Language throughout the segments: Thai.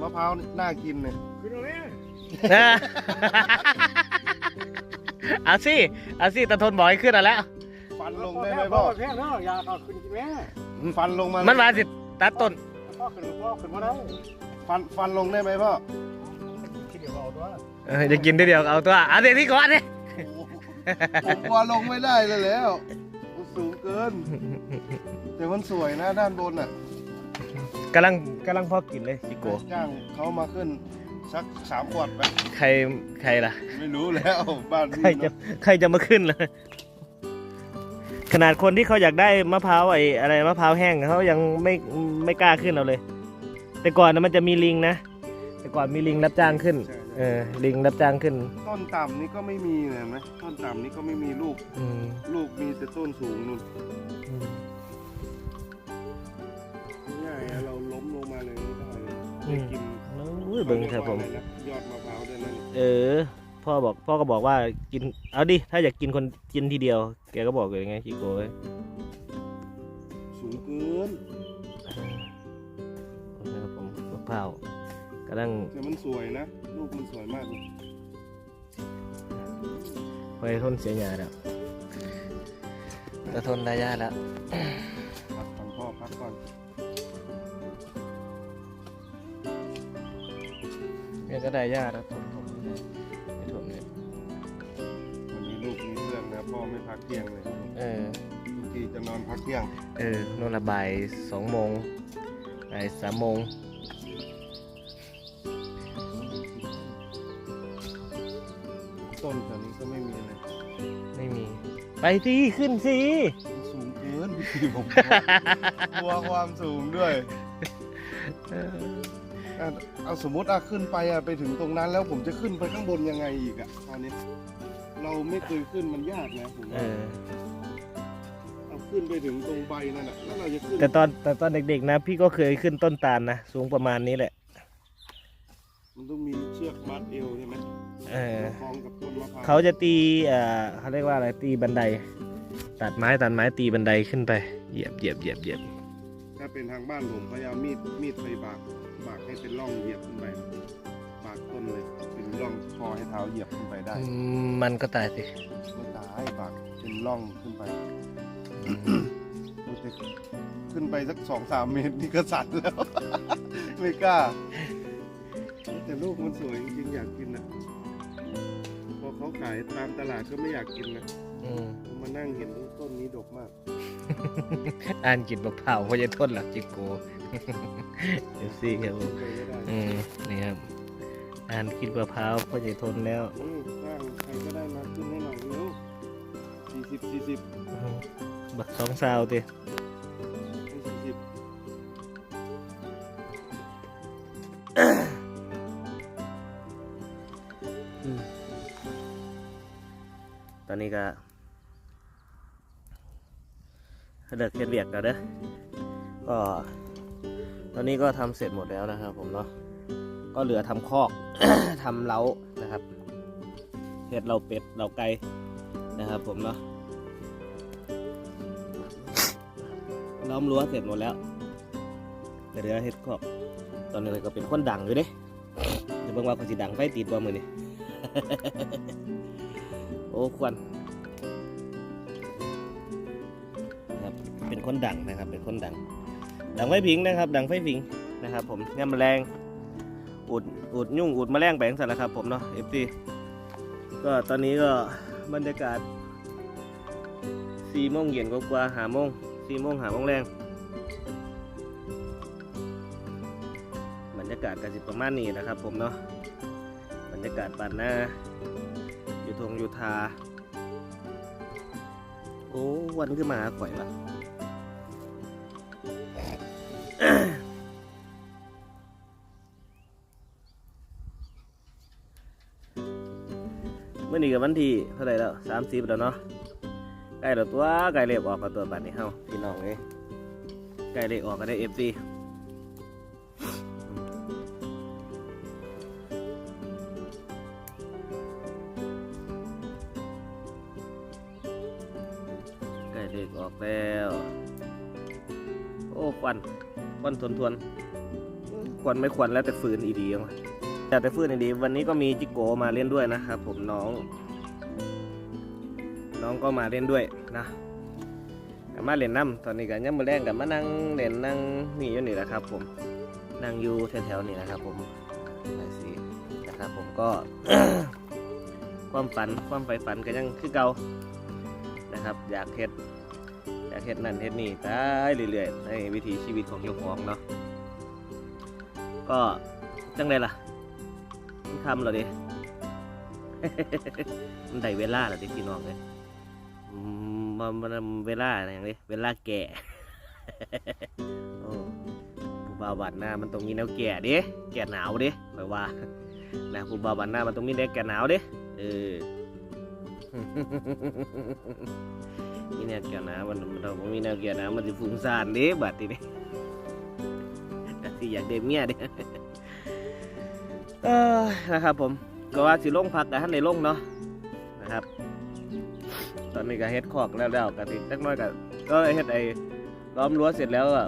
มะพร้าวน่ากินเนี่ยขึ้นเอาแม่เอาสิเอาสิตะทนบอกให้ขึ้นเอาแล้ว ฟันลงได้ไหมพ่อแพงเนาะอย่าเอาขึ้นแม่ฟันลงมามันมาสิตัดต้นพ่อขึ้นพ่อขึ้นมาได้ฟันฟันลงได้ไหมพ่อคิดเดี๋ยวเอาตัวเออจะกินได้เดียวเอาตัวเอาเดี๋ยวพี่ก่อนดิผมกลัวลงไม่ได้เลยแล้วมันสูงเกิน แต่มันสวยนะด้านบนอะ กำลังกำลังพอกินเลยจิโกจ้างเขามาขึ้นสักสามขวดไป ใครใครล่ะ ไม่รู้แล้วบ้านใครพี่จะเนอะใครจะมาขึ้นเลยขนาดคนที่เขาอยากได้มะพร้าวไอ้อะไรมะพร้าวแห้งเขายังไม่ไม่กล้าขึ้นเอาเลย แต่ก่อนนะมันจะมีลิงนะแต่ก่อนมีลิงรับจ้างขึ้นใช่เออลิงรับจ้างขึ้น ต้นต่ำนี่ก็ไม่มีเลยเห็นไหมต้นต่ำนี่ก็ไม่มีลูกอืมลูกมีแต่ต้นสูงนู่น เลยอืได้มกินโอ้ยเบิ่งครับผมเขาเรียกว่าอะไรนะยอดมะพร้าวด้วยนั่นเออ พ่อบอกพ่อก็บอกว่ากิน เอาดิ ถ้าอยากกินคนกินทีเดียว แกก็บอกอย่างไงชิโก้เว้ยสูงเกินนะครับผมมะพร้าวกำลังแต่มันสวยนะ ลูกมันสวยมากเลยไปทนเสียหยาแล้วจะทนได้ยากแล้ว ก็ได้ยากแล้วทนทนไม่ทนเนี่ยวันนี้ลูกมีเพื่อนนะพ่อไม่พักเที่ยงเลยเออทุกทีจะนอนพักเที่ยง เออโน่นละบ่ายสองโมงบ่ายสามโมงต้นแถวนี้ก็ไม่มีเลยไม่มี ไปสิขึ้นสิมันสูงเกินพี่ผมกลัวความสูงด้วยเอออะเอาสมมติอะขึ้นไปอะไปถึงตรงนั้นแล้วผมจะขึ้นไปข้างบนยังไงอีกอะคราวนี้ เราไม่เคยขึ้นมันยากนะผมเอว่าอ เอาขึ้นไปถึงตรงใบนั่นแหะแล้วเราจะขึ้นแต่ตอนแต่ตอนเด็กๆนะ พี่ก็เคยขึ้นต้นตาลนะ สูงประมาณนี้แหละ มันต้องมีเชือกมัดเอวใช่ไหมเออ คล้องกับต้นมะพร้าวเขาจะตีเอ่อเขาเรียกว่าอะไรตีบันได ตัดไม้ตัดไม้ตีบันไดขึ้นไป เหยียบเหยียบเหยียบเหยียบถ้า เป็นทางบ้านผมพยายามมีดมีดไปบากบากให้เป็นร่องเหยียบขึ้นไปบากต้นเลยเป็นร่องพอให้เท้าเหยียบขึ้นไปได้อืมมันก็ตายสิไม่ตายบากเป็นร่องขึ้นไปมันจะขึ้นไปสักสองสามเมตรนี่ก็สั่นแล้วไม่กล้าแต่ลูกมันสวยจริงๆอยากกินนะพอเขาขายตามตลาดก็ไม่อยากกินนะอืมมานั่งเห็นต้นนี้ดกมาก อ่านกินมะพร้าวเพราะจะทนหลักจิโกเดี๋ยวสิครับผมเคยไม่ได้อืมนี่ครับอ่านกินมะพร้าวเพราะจะทนแล้วอืมสร้างใครก็ได้มาขึ้นให้หน่อยเร็วสี่สิบสี่สิบอืมบักสองซาวติสี่สิบตอนนี้ก็ เลิกเฮ็ดเวียกแล้วเด้อก็ตอนนี้ก็ทำเสร็จหมดแล้วนะครับ ผมเนาะก็เหลือทำคอกทำเล้านะครับเห็ดเราเป็ดเราไก่นะครับ ผมเนาะล้อมรั้วเสร็จหมดแล้วแต่เหลือเห็ดคอกตอนนี้ก็เป็นคนดังอยู่เด้เดี๋ยวเบิ่งว่าเขาสิดังไฟติดบ่มือนี่โอ้ควัน เป็นคนดังนะครับ เป็นคนดัง ดังไฟผิงนะครับ ดังไฟผิงนะครับ ผมเนี่ยแมลงอุดอุดยุ่งอุดแมลงแบงสัตว์นะครับผมเนาะเอฟซีก็ตอนนี้ก็บรรยากาศสี่โมงเย็นกว่าหาโมงสี่โมงหาโมงแรงบรรยากาศกันสิประมาณนี้นะครับ ผมเนาะบรรยากาศบ้านหน้าอยู่ทงอยู่ทา โอ้วันขึ้นมาข่อยละ เมื่อนี้กับวันที่เท่าไหร่แล้วสามสิบแล้วเนาะใกล้แล้วตัวใกล้เลขออกกับตัวบัตรนี้เฮาพี่น้องเอ้ยใกล้เลขออกก็ได้เอฟซีใกล้เลขออกแล้ว โอ้ควัน ควันทวนทวนๆควรไม่ควรแล้วแต่ฟืนอีดีเอาแต่แต่ฟืนอีดี วันนี้ก็มีจิโกมาเล่นด้วยนะครับผมน้อง น้องก็มาเล่นด้วยนะกับมาเล่นน้ำตอนนี้กันยังมาแรงกับมานั่งเล่นนั่งนี่อยู่นี่แหละครับ ผมนั่งอยู่แถวๆนี่แหละครับ ผมไอซีนะครับผมก็ ความฝันความใฝ่ฝันก็ยังคือเก่านะครับ อยากเฮ็ดอยาก เฮ็ดนั่นเฮ็ดนี่ไปเรื่อยๆในวิถีชีวิตของเจ้าของเนาะก็จังไดล่ะมันทำเหรอดิมันได้เวลาแล้วดิพี่น้องเลยมันมันเวลาอะไรอย่างนี้เวลาแก่โอ้ผู้บ่าวบันหน้ามันต้องมีแนวแก่ดิแก่หนาวดิคอยว่านะผู้บ่าวบันหน้ามันต้องมีแนวแก่หนาวดิเออ นี่แนวแก่หนาวมันมันต้องมีแนวแก่หนาวมันจะฟุ้งซ่านดิบัดทีนี้สิอยากเดมเมียดิเออนะครับผมก็ว่าสิลงพักกับท่านในลงเนาะนะครับ ตอนนี้ก็เฮ็ดคอกแล้วแล้วกันอีกจักน้อยก็ก็เฮ็ดไอ้ล้อมรั้วเสร็จแล้วก็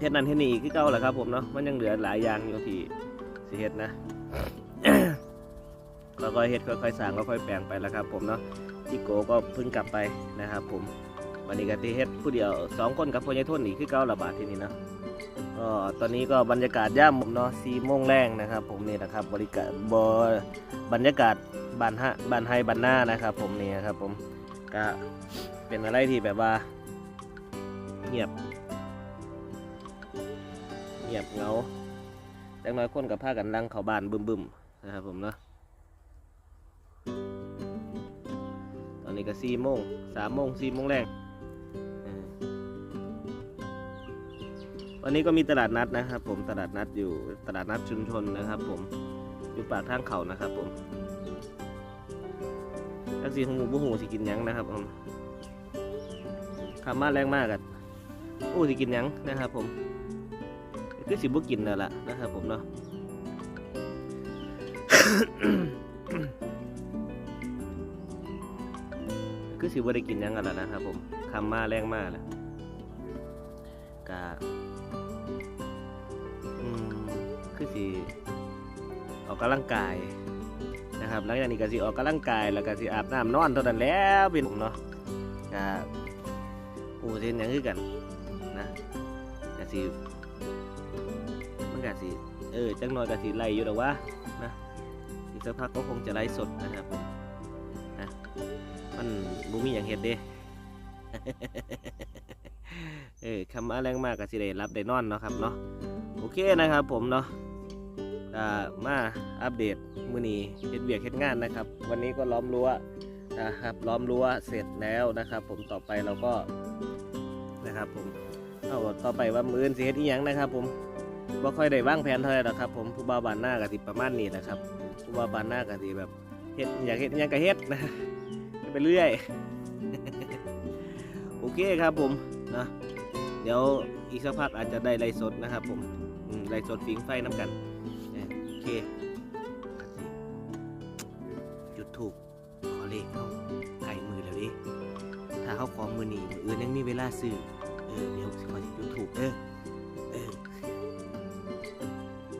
เฮ็ดนั่นเฮ็ดนี่คือเก่าแหละครับผมเนาะมันยังเหลือหลายอย่างอยู่ที่สิเฮ็ดนะก็ค่อยๆเฮ็ดค่อยๆสร้างค่อยๆแปลงไปแล้วครับผมเนาะ จิโกก็เพิ่งกลับไปนะครับผมวันนี้ก็ที่เฮ็ดผู้เดียวสองคนกับพ่อใหญ่ทนนี่คือเก่าละบาทที่นี่เนาะก็ตอนนี้ก็บรรยากาศย่ำผมเนาะสี่โมงแรงนะครับ ผมนี่นะครับบริการบบรรยากาศบันฮะบันไฮบันหน้านะครับ ผมนี่นครับผมก็เป็นอะไรที่แบบว่า เงียบ เงียบเงาแต่น้อยคนกับผ้ากันลังเขาบานบึมๆนะครับผมเนาะ อนนี้ก็สี่โมงสามโมงสี่โมงแรงวันนี้ก็มีตลาดนัดนะครับ ผมตลาดนัดอยู่ตลาดนัดชุมชนนะครับ ผมอยู่ปากทางเขานะครับ ผมทักษีของหมูบุหูสิกินยังนะครับ ผมคำมาแรงมากอะอู้สิกินยังนะครับ ผมคือสิบุกินนั่นแหละนะครับ ผมเนาะ คือสิบ่ได้กินยังกันแล้วนะครับผมคำมาแรงมากแล้วกะอืมคือสิออกกำลังกายนะครับหลังจากนี้ก็สิออกกำลังกายแล้วก็สิอาบน้ำนอนเท่านั้นแล้วพี่น้องเนาะก็อูเทนยังคือกันนะก็สิมันก็สิเออจังหน่อยก็สิไล่อยู่ดอว่านะอีกสักพักก็คงจะไล่สดนะครับผม มันบุมีอย่างเฮ็ดเด้เออคำมาแรงมากก็สิได้รับได้นอนเนาะครับเนาะโอเคนะครับ ผมเนาะอ่ามาอัปเดตมือนีเฮ็ดเวียกเฮ็ดงานนะครับ วันนี้ก็ล้อมรั้วนะครับล้อมรั้วเสร็จแล้วนะครับ ผมต่อไปเราก็นะครับ ผมเอาต่อไปว่ามืออื่นสิเฮ็ดอีหยังนะครับ ผมบ่ค่อยได้วางแผนเท่าไหร่หรอกครับ ผมผู้บ่าวบานหน้าก็สิประมาณนี้นะครับผู้บ่าวบานหน้าก็สิแบบเฮ็ดอยากเฮ็ดอิหยังก็เฮ็ดนะ ไปเรื่อย โอเคครับผมนะเดี๋ยวอีกสักพักอาจจะได้ไลฟ์สดนะครับผมไลฟ์สดฟิงไฟน้ำกันเออโอเคจุดถูกขอเลขเขาไก่มือแล้วดิถ้าเขาขอมือหนีมืออื่นยังมีเวลาซื้อเออเดี๋ยวขอจุดถูกเด้อ